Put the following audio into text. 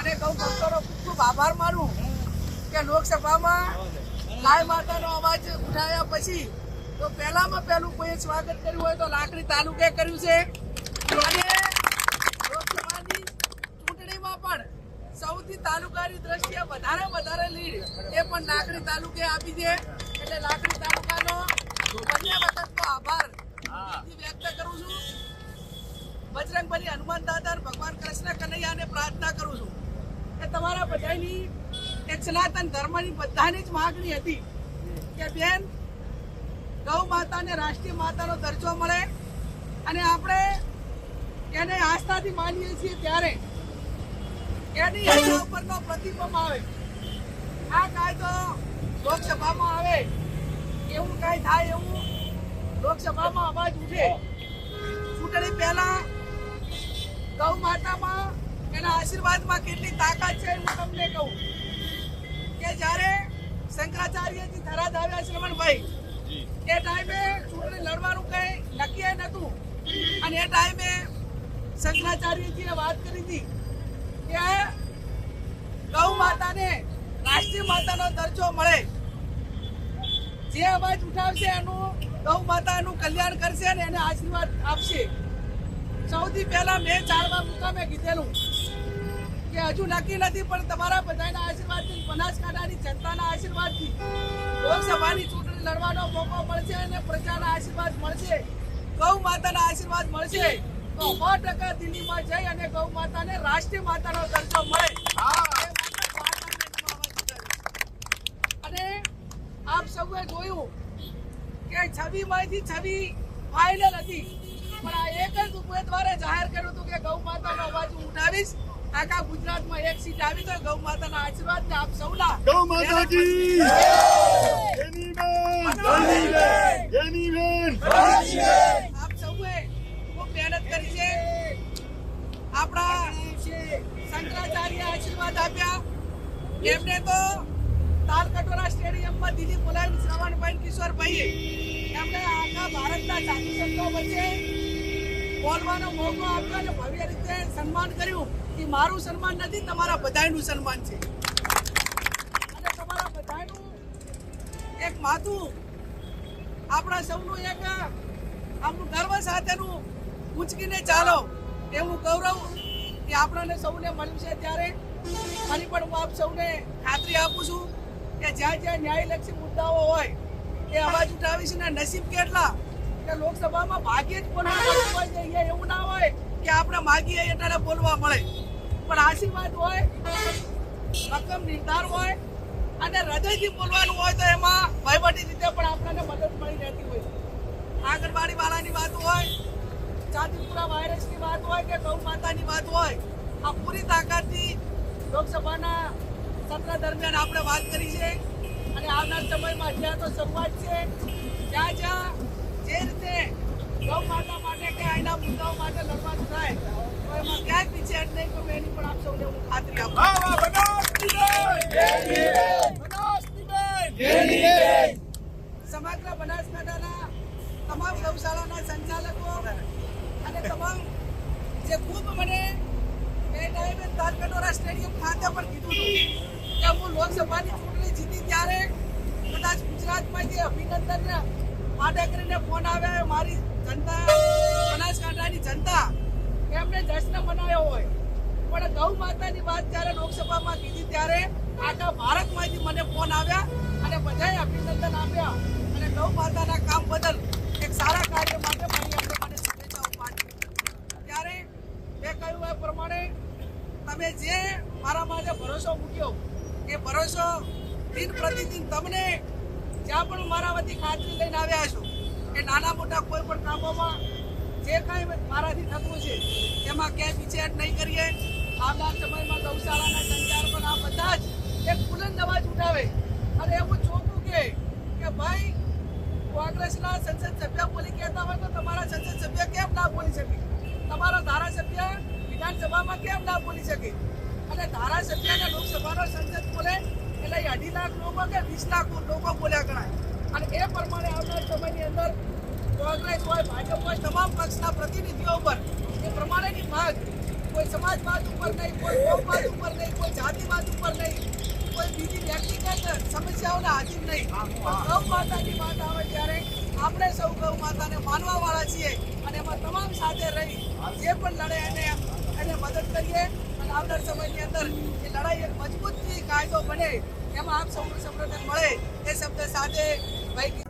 અને ગૌ ભક્તોનો ખૂબ ખૂબ આભાર માનું કે લોકસભામાં ગાય માતાનો અવાજ ઉઠાવ્યા પછી તો પહેલામાં પહેલું કોઈએ સ્વાગત કર્યું હોય તો લાકડી તાલુકે કર્યું છે. અને લોકસભાની ચૂંટણીમાં પણ સૌથી તાલુકાની દ્રષ્ટિએ વધારે વધારે લીડ એ પણ લાકડી તાલુકે આપી છે. એટલે લાકડી તાલુકાનો બંને વખતનો આભાર વ્યક્ત કરું છું. બજરંગબલી હનુમાન દાદા ભગવાન કૃષ્ણ કનૈયાને પ્રાર્થના કરું છું. કે તમારા બધાની એક સનાતન ધર્મની બધાની જ માગણી હતી કે બેન, ગૌ માતાને રાષ્ટ્રીય માતાનો દરજ્જો મળે અને આપણે એને આસ્થાથી માનીએ છીએ ત્યારે એની એના ઉપરનો પ્રતિબંધ આવે. આ કાયદો લોકસભામાં આવે, એવું કાંઈ થાય એવું લોકસભામાં અવાજ ઉઠે. ચૂંટણી પહેલા ગૌ માતામાં એના આશીર્વાદમાં કેટલી તાકાત છે હું તમને કહું. કે જ્યારે શંકરાચાર્યજી થરાદ આવ્યા શ્રવણભાઈ એ ટાઈમે ચૂંટણી લડવાનું કઈ નક્કી નતું અને એ ટાઈમે શંકરાચાર્યજીએ વાત કરી હતી કે ગૌ માતાને રાષ્ટ્રીય માતાનો દરજ્જો મળે. જે અવાજ ઉઠાવશે એનું ગૌ માતાનું કલ્યાણ કરશે અને એને આશીર્વાદ આપશે. સૌથી પહેલા મેં ચારવા મુકામે કીધેલું. કે હજુ નક્કી નથી, પણ તમારા બધાના આશીર્વાદથી, બનાસકાંઠાની જનતાના આશીર્વાદથી લોકસભાની ચૂંટણી લડવાનો મોકો મળશે અને પ્રજાના આશીર્વાદ મળશે. ગૌ માતાના આશીર્વાદ મળશે. તો સો ટકા દિલ્હીમાં જઈ અને ગૌ માતાને રાષ્ટ્રીય માતાનો દરજ્જો મળે. અને આપ સૌએ જોયું કે છબી માંથી છબી ફાઇનલ હતી. પણ આ એક જ ઉમેદવારે જાહેર કર્યું હતું કે ગૌ માતાનો અવાજ હું ઉઠાવીશ. આખા ગુજરાતમાં એક સીટ આવી તો ગૌ માતાના આશીર્વાદ ને આપ સૌના ગૌ માતા કી જેની બેન! જેની બેન! આપ સૌએ ખૂબ મહેનત કરી છે. આપણા શંકરાચાર્ય આશીર્વાદ આપ્યા. એમને તો તાલકટોરા સ્ટેડિયમમાં દિલીપ બોલાવી શ્રવણભાઈ કિશોરભાઈએ એમને આખા ભારતના સાધુ સંતો વચ્ચે બોલવાનો મોકો આપ્યો અને ભવ્ય રીતે સન્માન કર્યું. એ મારું સન્માન નથી, તમારા બધાનું સન્માન છે. અને તમારા બધાનું એક માથું આપણા સૌનું એક આપણું ગર્વ સાથેનું ઉંચકીને ચાલો. એવું ગૌરવ એ આપણને સૌને મળ્યું છે ત્યારે. ફરી પણ હું આપ સૌને ખાતરી આપું છું કે જ્યાં જ્યાં ન્યાયલક્ષી મુદ્દાઓ હોય, એ અવાજ ઉઠાવીશ ને નસીબ કેટલા કે લોકસભામાં ભાગ્યે જ બોલવા હોય એવું ના હોય કે આપણે માગીએ એટલે બોલવા મળે. પણ આશીર્વાદ હોય રકમ નિર્ધાર હોય અને હૃદયથી બોલવાનું હોય તો એમાં વહીવટી રીતે પણ આપણને મદદ મળી રહેતી હોય છે. આંગણવાડી વાળાની વાત હોય ચાંદીપુરા વાયરસની વાત હોય કે ગૌ માતાની વાત હોય, આ પૂરી તાકાતથી લોકસભાના સત્ર દરમિયાન આપણે વાત કરી છે અને આવનાર સમયમાં જ્યાં તો શરૂઆત છે, જ્યાં જ્યાં જે રીતે ગૌ માતા માટે કે અહીંના મુદ્દાઓ માટે લડવાનું થાય એમાં ક્યાંય પીછે હટ નહીં તો એની પણ આપ સૌને હું ખાતરી આપું. સમગ્ર બનાસકાંઠાના તમામ ગૌશાળાના સંચાલકો અને તમામ જે ખૂબ મને ટાઈમે તારકટોરા સ્ટેડિયમ ખાતે પણ કીધું હતું કે હું લોકસભાની ચૂંટણી જીતી ત્યારે કદાચ ગુજરાતમાં જે અભિનંદન માટે કરીને ફોન આવ્યા મારી જનતા બનાસકાંઠાની જનતા મનાયો હોય. પણ ગૌ માતાની વાત જ્યારે લોકસભામાં કીધી ત્યારે આખા ભારતમાંથી મને ફોન આવ્યા અને બધાએ અભિનંદન આપ્યા. અને ગૌ માતાના કામ બદલ એક સારા કાર્ય માટે મારી એમને મને શુભેચ્છાઓ પાઠવી. ત્યારે મેં કહ્યું એ પ્રમાણે તમે જે મારા માટે ભરોસો મૂક્યો, એ ભરોસો દિન પ્રતિદિન તમને જ્યાં પણ મારા વતી ખાતરી લઈને આવ્યા છો કે નાના મોટા કોઈ પણ કામોમાં જે કાંઈ મારાથી થતું છે, એમાં ક્યાંય વિચેટ નહીં કરીએ. આવનાર સમયમાં ગૌશાળાના પણ આ બધા જ એક બુલંદ અવાજ ઉઠાવે. અને એવું ચોખ્ખું કે કે, ભાઈ કોંગ્રેસના સંસદ સભ્ય બોલી કહેતા હોય તો તમારા સંસદ સભ્ય કેમ ના બોલી શકે? તમારો ધારાસભ્ય વિધાનસભામાં કેમ ના બોલી શકે? અને ધારાસભ્ય અને લોકસભાનો સંસદ બોલે એટલે અઢી લાખ લોકો કે વીસ લાખ લોકો બોલ્યા ગણાય. અને એ પ્રમાણે આવનાર સમયની અંદર કોંગ્રેસ હોય ભાજપ હોય તમામ પક્ષના પ્રતિનિધિઓ ઉપર એ પ્રમાણેની માંગ કોઈ સમાજવાદ ઉપર નહીં કોઈ કોમવાદ ઉપર નહીં કોઈ જાતિવાદ ઉપર નહીં કોઈ બીજી વ્યક્તિગત સમસ્યાઓને આધીન નહીં. ગૌ માતાની વાત આવે ત્યારે આપણે સૌ ગૌ માતાને માનવા વાળા છીએ અને એમાં તમામ સાથે રહી જે પણ લડે એને એને મદદ કરીએ અને આવનાર સમયની અંદર એ લડાઈ એક મજબૂત કાયદો બને એમાં આપ સૌનું સમર્થન મળે એ શબ્દ સાથે ભાઈ